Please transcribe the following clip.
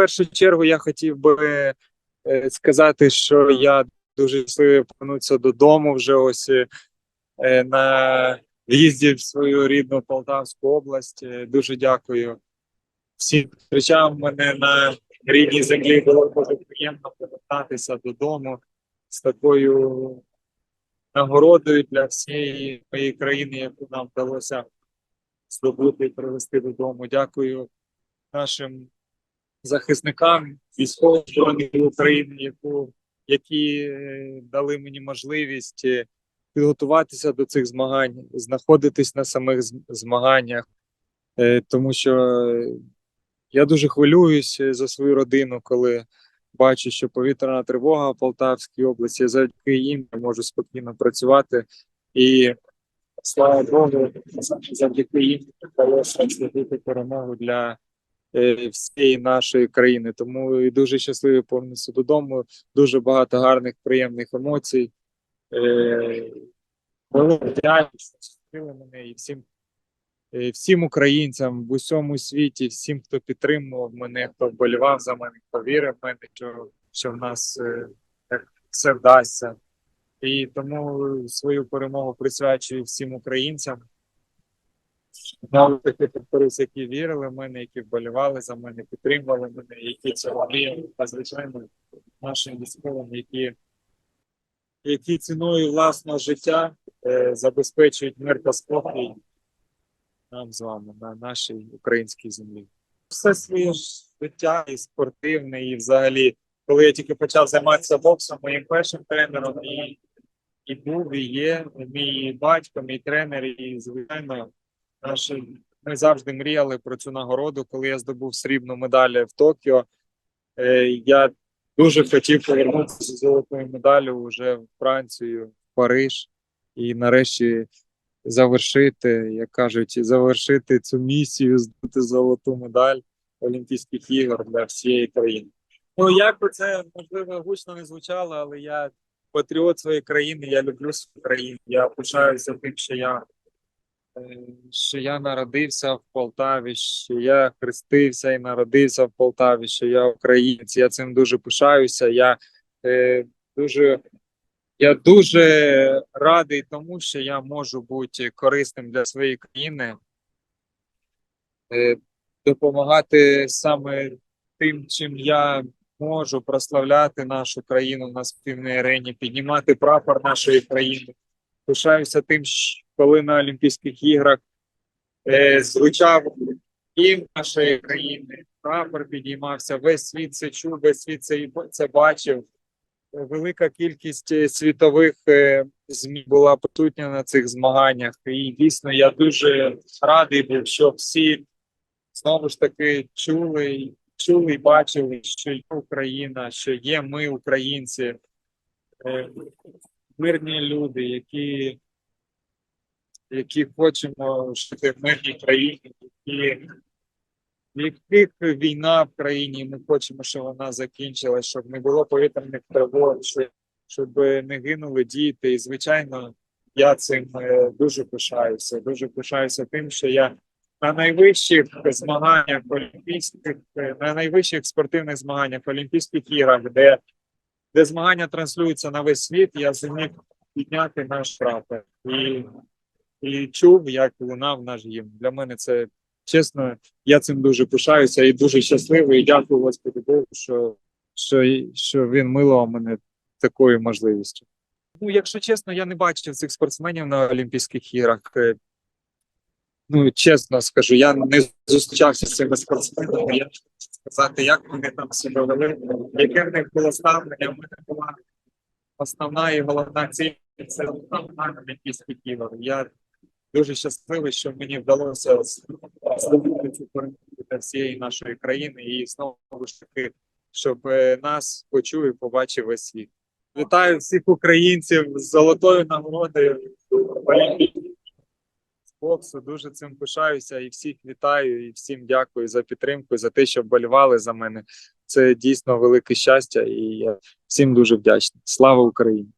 першу чергу я хотів би е, сказати, що я дуже щасливий повернутися додому вже ось е, на в'їзді в свою рідну Полтавську область. Е, Дуже дякую всім, зустрічав мене на рідній землі. Було дуже приємно повертатися додому з такою нагородою для всієї моєї країни, яку нам вдалося здобути і привезти додому. Дякую нашим захисникам військової оборони України, яку, які е, дали мені можливість е, підготуватися до цих змагань, знаходитись на самих змаганнях, Е, тому що я дуже хвилююсь за свою родину, коли бачу, що повітряна тривога в Полтавській області завдяки їм я можу спокійно працювати. І слава Богу, завдяки їм вдалося зробити перемогу для всієї нашої країни. Тому дуже щасливий повернутися додому. Дуже багато гарних, приємних емоцій. Е, вдячність, що мене і всім, е, всім українцям в усьому світі, всім, хто підтримував мене, хто вболівав за мене, хто вірив в мене, що, що в нас е, так все вдасться. І тому свою перемогу присвячую всім українцям. Навіть таких повторюсь, які вірили в мене, які вболівали за мене, підтримували мене, які цього мріяли, та звичайно нашим військовим, які, які ціною власного життя е, забезпечують мир та спокій нам з вами на нашій українській землі. Все своє життя і спортивне, і взагалі, коли я тільки почав займатися боксом, моїм першим тренером і, і був, і є мій батько, мій тренер, і звичайно, ми завжди мріяли про цю нагороду. Коли я здобув срібну медаль в Токіо, е, я дуже хотів повернутися з золотою медаллю вже в Францію, в Париж, і нарешті завершити, як кажуть, завершити цю місію, здобути золоту медаль Олімпійських ігор для всієї країни. Ну як би це можливо гучно не звучало, але я патріот своєї країни, я люблю свою країну. Я пишаюся тим, що я що я народився в Полтаві, що я хрестився і народився в Полтаві, що я українець. Я цим дуже пишаюся. Я е, дуже, я дуже радий тому, що я можу бути корисним для своєї країни, е, допомагати саме тим, чим я можу прославляти нашу країну на спільній арені, піднімати прапор нашої країни. Пишаюся тим, що коли на Олімпійських іграх е, звучав гімн нашої країни, прапор підіймався, весь світ це чув, весь світ це, це бачив. Велика кількість е, світових е, ЗМІ була присутня на цих змаганнях. І дійсно я дуже радий був, що всі знову ж таки чули, чули і бачили, що є Україна, що є ми, українці, е, мирні люди, які, які хочемо жити в мирній країні, які, в яких війна в країні, ми хочемо, щоб вона закінчилась, щоб не було повітряних тривог, щоб, не гинули діти. І, звичайно, я цим е, дуже пишаюся. Дуже пишаюся тим, що я на найвищих змаганнях олімпійських, е, на найвищих спортивних змаганнях Олімпійських іграх, де, де змагання транслюються на весь світ, я зумів підняти наш прапор і, і чув, як лунав наш гімн. Для мене це чесно, я цим дуже пишаюся і дуже щасливий. І дякую Господу Богу, що, що, що він милував мене такою можливістю. Ну, якщо чесно, я не бачив цих спортсменів на Олімпійських іграх. Е, Ну, чесно скажу, я не зустрічався з цими спортсменами. Я сказати, як вони там себе вели, яке в них було ставлення. У мене була основна і головна ціль це на Олімпійських ігор. Я дуже щасливий, що мені вдалося здобути цю перемогу для всієї нашої країни і знову ж таки, щоб е, нас почув і побачив весь світ. Вітаю всіх українців з золотою нагородою з боксу. Дуже цим пишаюся і всіх вітаю, і всім дякую за підтримку, за те, що вболівали за мене. Це дійсно велике щастя, і я всім дуже вдячний. Слава Україні!